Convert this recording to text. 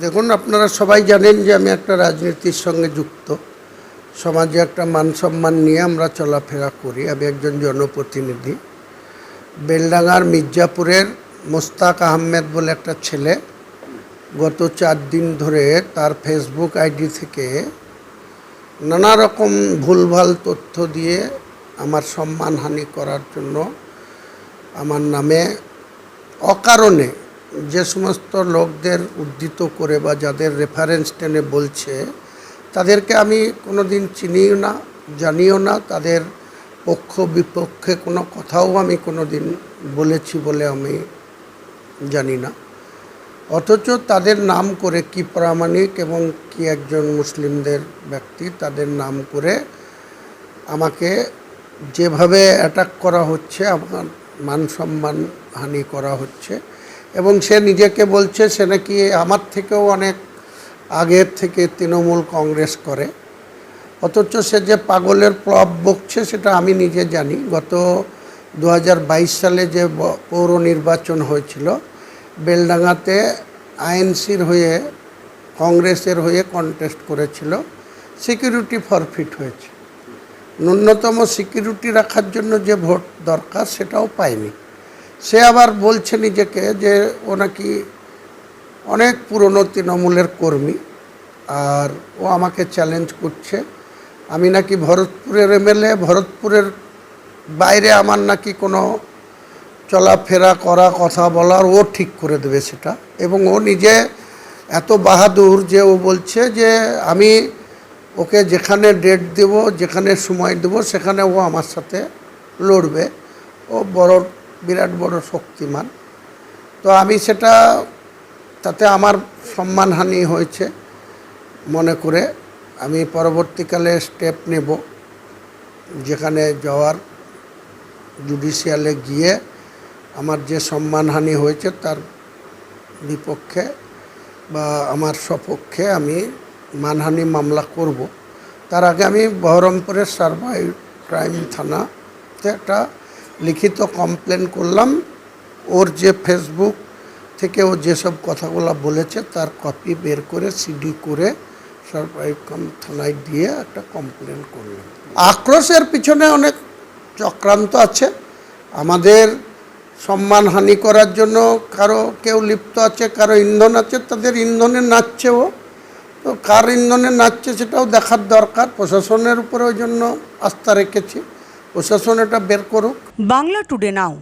দেখুন, আপনারা সবাই জানেন যে আমি একটা রাজনীতির সঙ্গে যুক্ত। সমাজে একটা মান সম্মান নিয়ে আমরা চলাফেরা করি। আমি একজন জনপ্রতিনিধি। বেলডাঙ্গার মির্জাপুরের মোস্তাক আহমেদ বলে একটা ছেলে গত চার দিন ধরে তার ফেসবুক আইডি থেকে নানা রকম ভুলভাল তথ্য দিয়ে আমার সম্মানহানি করার জন্য আমার নামে অকারণে যে সমস্ত লোকদের উদ্ধৃত করে বা যাদের রেফারেন্স টেনে বলছে, তাদেরকে আমি কোনো দিন চিনিও না, জানিও না, তাদের পক্ষ বিপক্ষে কোনো কথাও আমি কোনো দিন বলেছি বলে আমি জানি না। অথচ তাদের নাম করে কি প্রামাণিক এবং কি একজন মুসলিমদের ব্যক্তি, তাদের নাম করে আমাকে যেভাবে অ্যাটাক করা হচ্ছে, আমার মান সম্মান হানি করা হচ্ছে এবং সে নিজেকে বলছে, সে নাকি আমার থেকেও অনেক আগের থেকে তৃণমূল কংগ্রেস করে। অথচ সে যে পাগলের প্রভাব বকছে, সেটা আমি নিজে জানি। গত দু হাজার বাইশ সালে যে পৌর নির্বাচন হয়েছিল, বেলডাঙ্গাতে আইএনসির হয়ে, কংগ্রেসের হয়ে কন্টেস্ট করেছিল। সিকিউরিটি ফরফিট হয়েছে। ন্যূনতম সিকিউরিটি রাখার জন্য যে ভোট দরকার, সেটাও পায়নি। সে আবার বলছে নিজেকে যে ও নাকি অনেক পুরনো তৃণমূলের কর্মী আর ও আমাকে চ্যালেঞ্জ করছে। আমি নাকি ভরতপুরের এমএলএ, ভরতপুরের বাইরে আমার নাকি কোনো চলাফেরা করা, কথা বলার ও ঠিক করে দেবে সেটা। এবং ও নিজে এত বাহাদুর যে ও বলছে যে আমি ওকে যেখানে ডেট দেব, যেখানে সময় দেব, সেখানে ও আমার সাথে লড়বে। ও বড় বিরাট বড় শক্তিমান। তো আমি সেটা, তাতে আমার সম্মানহানি হয়েছে মনে করে। আমি পরবর্তীকালে স্টেপ নেব, যেখানে যাওয়ার জুডিশিয়ালে গিয়ে আমার যে সম্মানহানি হয়েছে তার বিপক্ষে বা আমার সপক্ষে আমি মানহানি মামলা করব। তার আগে আমি বহরমপুরের সার্ভাই ক্রাইম থানাতে একটা লিখিত কমপ্লেন করলাম, ওর যে ফেসবুক থেকে ও যেসব কথাগুলো বলেছে তার কপি বের করে সিডি করে সার্ভাই থানায় দিয়ে একটা কমপ্লেন করলাম। আক্রোশের পিছনে অনেক চক্রান্ত আছে। আমাদের সম্মানহানি করার জন্য কারও কেউ লিপ্ত আছে, কারও ইন্ধন আছে, তাদের ইন্ধনে নাচছে ও। তো কার ইন্ধনে নাচছে সেটাও দেখার দরকার। প্রশাসনের উপরে ওই জন্য আস্থা রেখেছি। প্রশাসন এটা বের করুক। Bangla today now.